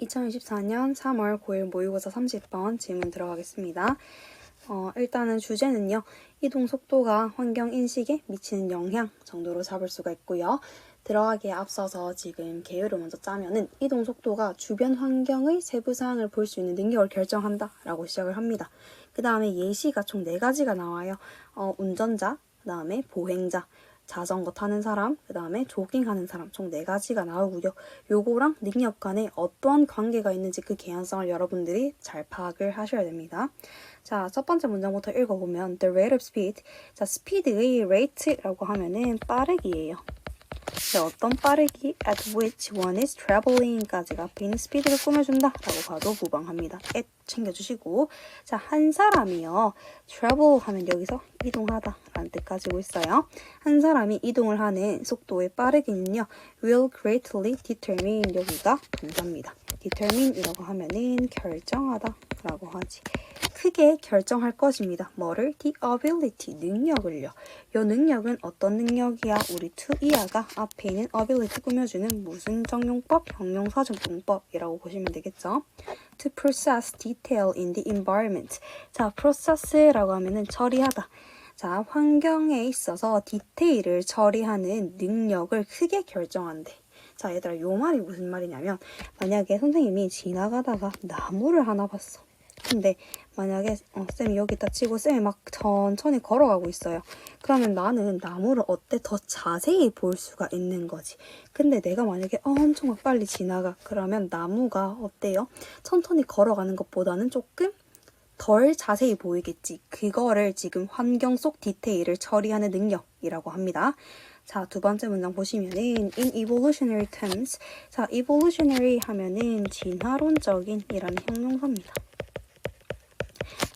2024년 3월 9일 모의고사 30번 질문 들어가겠습니다. 어, 일단은 주제는요. 이동 속도가 환경 인식에 미치는 영향 정도로 잡을 수가 있고요. 들어가기에 앞서서 지금 개요를 먼저 짜면은 이동 속도가 주변 환경의 세부 사항을 볼 수 있는 능력을 결정한다 라고 시작을 합니다. 그 다음에 예시가 총 4가지가 나와요. 어, 운전자, 그 다음에 보행자, 자전거 타는 사람, 그 다음에 조깅하는 사람 총 4가지가 나오고요. 요거랑 능력 간에 어떠한 관계가 있는지 그 개연성을 여러분들이 잘 파악을 하셔야 됩니다. 자, 첫 번째 문장부터 읽어보면 the rate of speed. 자, speed의 rate라고 하면은 빠르기예요. 네, 어떤 빠르기 at which one is traveling까지가 앞에 있는 스피드를 꾸며준다 라고 봐도 무방합니다. at 챙겨주시고 자, 한 사람이요. travel 하면 여기서 이동하다 라는 뜻 가지고 있어요. 한 사람이 이동을 하는 속도의 빠르기는요. will greatly determine 여기가 동사입니다. determine이라고 하면은 결정하다 라고 하지. 크게 결정할 것입니다. 뭐를? the ability, 능력을요. 이 능력은 어떤 능력이야? 우리 to 이하가 앞에 있는 ability 꾸며주는 무슨 정용법? 형용사정용법이라고 보시면 되겠죠. to process detail in the environment. 자, process라고 하면은 처리하다. 자, 환경에 있어서 디테일을 처리하는 능력을 크게 결정한대. 자, 얘들아, 요 말이 무슨 말이냐면, 만약에 선생님이 지나가다가 나무를 하나 봤어. 근데 만약에 어, 쌤이 여기다 치고 쌤이 막 천천히 걸어가고 있어요. 그러면 나는 나무를 어때 더 자세히 볼 수가 있는 거지. 근데 내가 만약에 어, 엄청 막 빨리 지나가 그러면 나무가 어때요? 천천히 걸어가는 것보다는 조금 덜 자세히 보이겠지. 그거를 지금 환경 속 디테일을 처리하는 능력이라고 합니다. 자, 두 번째 문장 보시면은 in evolutionary terms. 자, evolutionary 하면은 진화론적인 이라는 형용사입니다.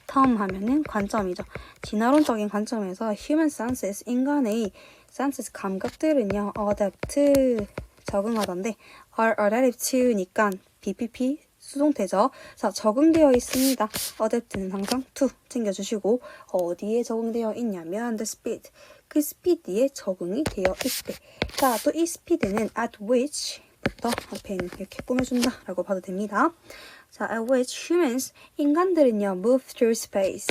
Term 하면은 관점이죠. 진화론적인 관점에서 human senses 인간의 senses 감각들은요. adapt 적응하던데 are adaptive to니까 BPP 수동태죠. 자, 적응되어 있습니다. adapt는 항상 to 챙겨주시고 어디에 적응되어 있냐면 the speed. 그 스피드에 적응이 되어 있대. 자, 또 이 스피드는 at which 부터 앞에 있는 이렇게 꾸며준다 라고 봐도 됩니다. 자, at which humans, 인간들은요, move through space.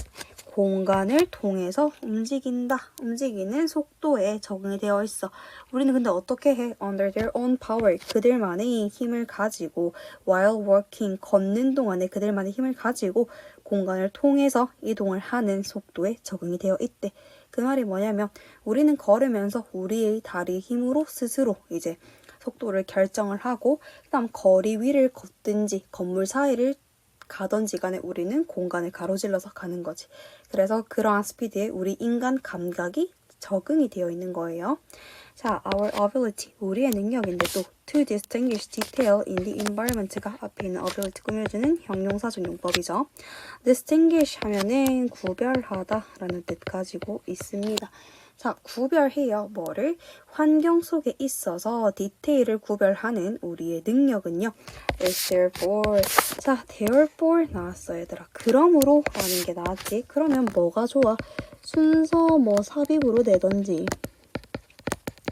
공간을 통해서 움직인다. 움직이는 속도에 적응이 되어 있어. 우리는 근데 어떻게 해? Under their own power. 그들만의 힘을 가지고 while walking. 걷는 동안에 그들만의 힘을 가지고 공간을 통해서 이동을 하는 속도에 적응이 되어 있대. 그 말이 뭐냐면 우리는 걸으면서 우리의 다리 힘으로 스스로 이제 속도를 결정을 하고 그다음 거리 위를 걷든지 건물 사이를 가던지 간에 우리는 공간을 가로질러서 가는 거지. 그래서 그러한 스피드에 우리 인간 감각이 적응이 되어 있는 거예요. 자, our ability, 우리의 능력인데 또 to distinguish detail in the environment가 앞에 있는 ability 꾸며주는 형용사적 용법이죠. distinguish 하면은 구별하다 라는 뜻 가지고 있습니다. 자, 구별해요. 뭐를? 환경 속에 있어서 디테일을 구별하는 우리의 능력은요. is therefore. 자, therefore 나왔어, 얘들아. 그러므로 라는 게 나왔지. 그러면 뭐가 좋아? 순서 뭐 삽입으로 내던지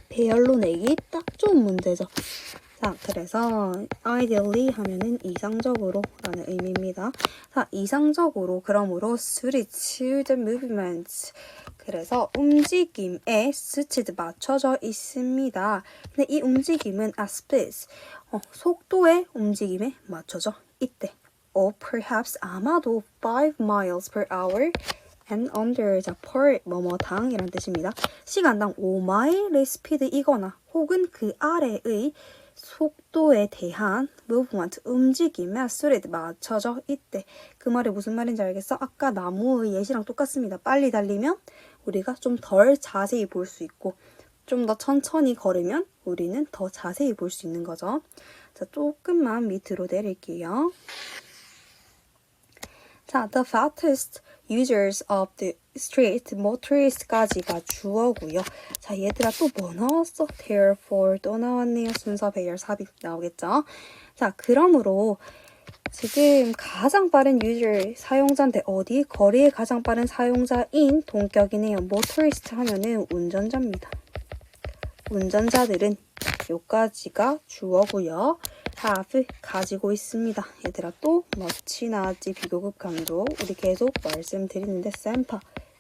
배열로 내기 딱 좋은 문제죠. 자, 그래서 ideally 하면은 이상적으로 라는 의미입니다. 자, 이상적으로 그러므로 suited to the movement. 그래서 움직임에 suited 맞춰져 있습니다. 근데 이 움직임은 as speed, 어, 속도의 움직임에 맞춰져 있대. or perhaps 아마도 5 miles per hour and under 자 per 뭐뭐당 이란 뜻입니다. 시간당 5마일의 스피드이거나 혹은 그 아래의 속도에 대한 movement 움직임에 수리에 맞춰져 있대. 그 말이 무슨 말인지 알겠어? 아까 나무의 예시랑 똑같습니다. 빨리 달리면 우리가 좀 덜 자세히 볼 수 있고 좀 더 천천히 걸으면 우리는 더 자세히 볼 수 있는 거죠. 자, 조금만 밑으로 내릴게요. 자, the fastest users of the street motorist까지가 주어고요. 자, 얘들아 또 뭐 나왔어? therefore 또 나왔네요. 순서 배열 삽입 나오겠죠? 자, 그러므로 지금 가장 빠른 유저 사용자인데 어디 거리의 가장 빠른 사용자인 동격이네요. 모터리스트 하면은 운전자입니다. 운전자들은 요까지가 주어고요. have 가지고 있습니다. 얘들아 또 나왔지 비교급 강조 우리 계속 말씀드리는데 샘파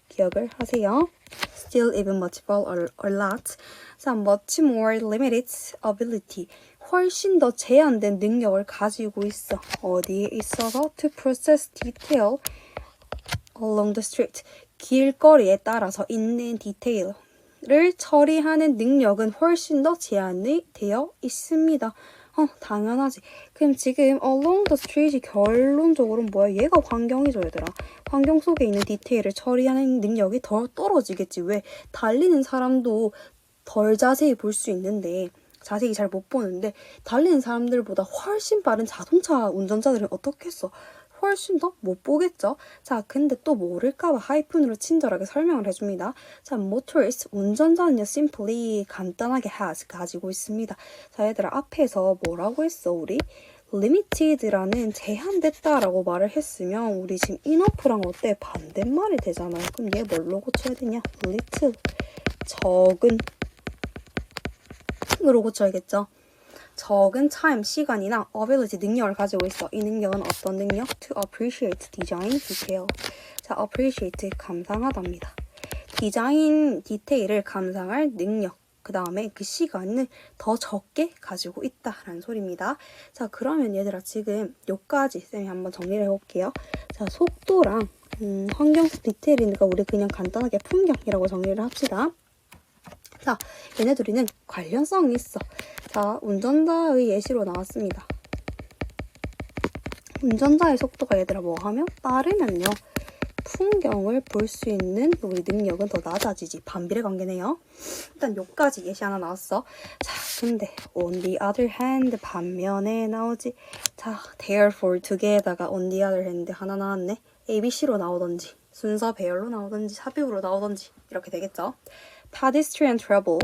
기억을 하세요. Still even much more or, or lot. 자, much more limited ability. 훨씬 더 제한된 능력을 가지고 있어. 어디에 있어서 to process detail along the street. 길거리에 따라서 있는 디테일을 처리하는 능력은 훨씬 더 제한이 되어 있습니다. 어, 당연하지. 그럼 지금 along the street이 결론적으로는 뭐야? 얘가 환경이죠, 얘들아. 환경 속에 있는 디테일을 처리하는 능력이 더 떨어지겠지. 왜? 달리는 사람도 덜 자세히 볼 수 있는데 자세히 잘 못 보는데 달리는 사람들보다 훨씬 빠른 자동차 운전자들은 어떻게 했어? 훨씬 더 못 보겠죠? 자, 근데 또 모를까봐 하이픈으로 친절하게 설명을 해줍니다. 자, motorist, 운전자는요, simply, 간단하게 has, 가지고 있습니다. 자, 얘들아, 앞에서 뭐라고 했어, 우리? limited라는 제한됐다라고 말을 했으면 우리 지금 enough랑 어때? 반대말이 되잖아요. 그럼 얘 뭘로 고쳐야 되냐? little, 적은 으로 고쳐야겠죠. 적은 time, 시간이나 ability, 능력을 가지고 있어. 이 능력은 어떤 능력? To appreciate, design, detail. 자, appreciate, 감상하답니다. 디자인 디테일을 감상할 능력. 그 다음에 그 시간을 더 적게 가지고 있다라는 소리입니다. 자, 그러면 얘들아 지금 요까지 쌤이 한번 정리를 해볼게요. 자, 속도랑 음, 환경적 디테일이니까 우리 그냥 간단하게 풍경이라고 정리를 합시다. 자, 얘네들이는 관련성이 있어. 자, 운전자의 예시로 나왔습니다. 운전자의 속도가 얘들아 뭐 하면 빠르면요. 풍경을 볼 수 있는 우리 능력은 더 낮아지지. 반비례 관계네요. 일단 요까지 예시 하나 나왔어. 자, 근데 on the other hand 반면에 나오지. 자, therefore 두 개에다가 on the other hand 하나 나왔네. ABC로 나오던지 순서 배열로 나오던지 삽입으로 나오던지 이렇게 되겠죠. Pedestrian travel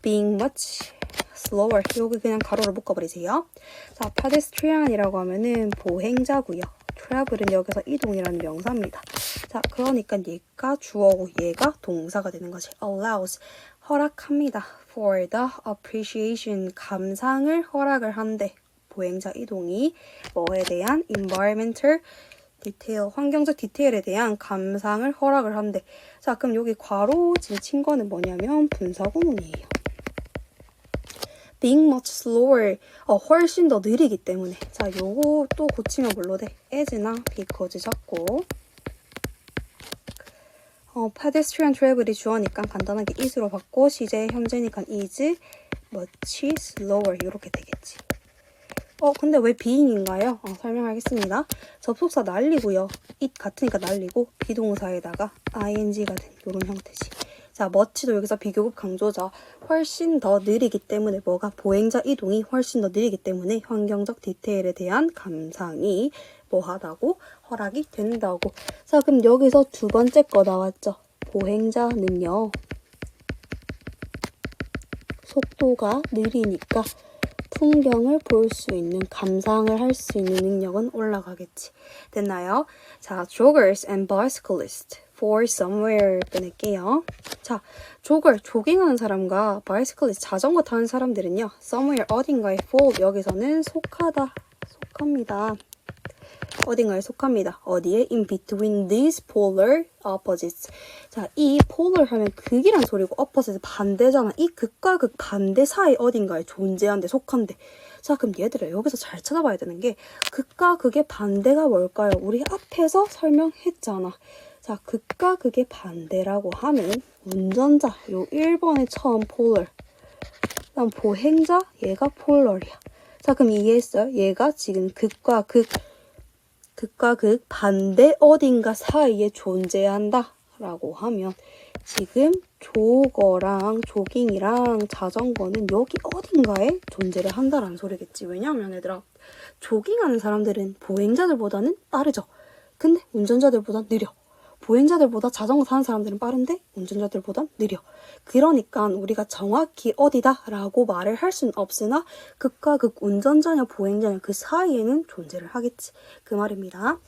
being much slower. 여기 그냥 가로로 묶어버리세요. 자, pedestrian이라고 하면은 보행자고요. travel은 여기서 이동이라는 명사입니다. 자, 그러니까 얘가 주어고 얘가 동사가 되는 거지. allows 허락합니다. for the appreciation 감상을 허락을 한대. 보행자 이동이 뭐에 대한 environmental 디테일, 환경적 디테일에 대한 감상을 허락을 한대. 자, 그럼 여기 괄호 지금 친 거는 뭐냐면 분사구문이에요. being much slower, 어, 훨씬 더 느리기 때문에. 자, 요거 또 고치면 뭘로 돼? as나 because 잡고. 어, pedestrian travel이 주어니까 간단하게 is로 바꿔 시제 현재니까 is much slower 이렇게 되겠지. 어, 근데 왜 being인가요? 어, 설명하겠습니다. 접속사 날리고요. it 같으니까 날리고 비동사에다가 ing가 된 이런 형태지. 자, much도 여기서 비교급 강조죠. 훨씬 더 느리기 때문에 뭐가 보행자 이동이 훨씬 더 느리기 때문에 환경적 디테일에 대한 감상이 뭐하다고 허락이 된다고. 자, 그럼 여기서 두 번째 거 나왔죠. 보행자는요. 속도가 느리니까 풍경을 볼 수 있는, 감상을 할 수 있는 능력은 올라가겠지. 됐나요? 자, joggers and bicyclists for somewhere 끊을게요. 자, 조걸, 조깅하는 사람과 bicyclist, 자전거 타는 사람들은요. somewhere, 어딘가에 fall, 여기서는 속하다, 속합니다. 어딘가에 속합니다. 어디에? In between these polar opposites. 자, 이 polar 하면 극이란 소리고 opposite 반대잖아. 이 극과 극 반대 사이 어딘가에 존재한데 속한데. 자, 그럼 얘들아 여기서 잘 찾아봐야 되는 게 극과 극의 반대가 뭘까요? 우리 앞에서 설명했잖아. 자, 극과 극의 반대라고 하면 운전자 요 1번에 처음 polar. 그다음 보행자 얘가 polar이야. 자, 그럼 이해했어요? 얘가 지금 극과 극 극과 극 반대 어딘가 사이에 존재한다 라고 하면 지금 조거랑 조깅이랑 자전거는 여기 어딘가에 존재를 한다라는 소리겠지. 왜냐하면 얘들아 조깅하는 사람들은 보행자들보다는 빠르죠. 근데 운전자들보다 느려. 보행자들보다 자전거 타는 사람들은 빠른데 운전자들보다 느려. 그러니까 우리가 정확히 어디다라고 말을 할 수는 없으나 극과 극 운전자냐 보행자냐 그 사이에는 존재를 하겠지. 그 말입니다.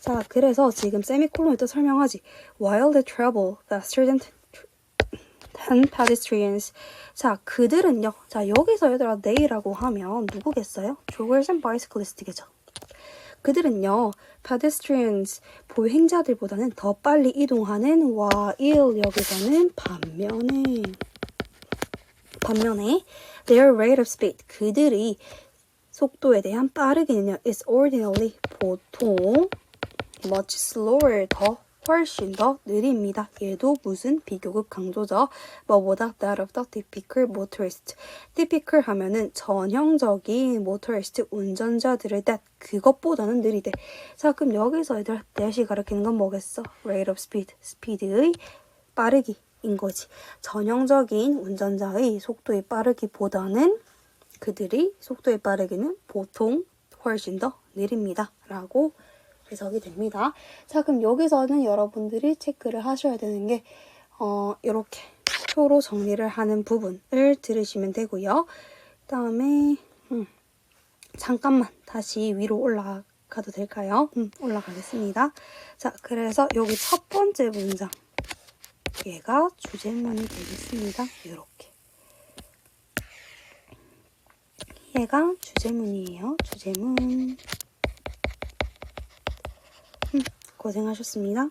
자, 그래서 지금 세미콜론을 또 설명하지. While they travel faster than than pedestrians. 자, 그들은요. 자, 여기서 얘들아 they라고 하면 누구겠어요? and bicyclist겠죠. 그들은요, pedestrians, 보행자들보다는 더 빨리 이동하는 while 여기서는 반면에 반면에 their rate of speed, 그들의 속도에 대한 빠르기는요, is ordinarily 보통 much slower, 더 훨씬 더 느립니다. 얘도 무슨 비교급 강조죠. 뭐보다 that of the typical motorist. typical 하면은 전형적인 motorist 운전자들의 that 그것보다는 느리대. 자 그럼 여기서 얘들 that이 가리키는 건 뭐겠어? rate of speed, speed의 빠르기 인 거지. 전형적인 운전자의 속도의 빠르기보다는 그들이 속도의 빠르기는 보통 훨씬 더 느립니다. 라고 해석이 됩니다. 자, 그럼 여기서는 여러분들이 체크를 하셔야 되는 게, 어, 이렇게 표로 정리를 하는 부분을 들으시면 되고요. 그 다음에, 음, 잠깐만 다시 위로 올라가도 될까요? 음, 올라가겠습니다. 자, 그래서 여기 첫 번째 문장. 얘가 주제문이 되겠습니다. 이렇게. 얘가 주제문이에요. 주제문. 고생하셨습니다.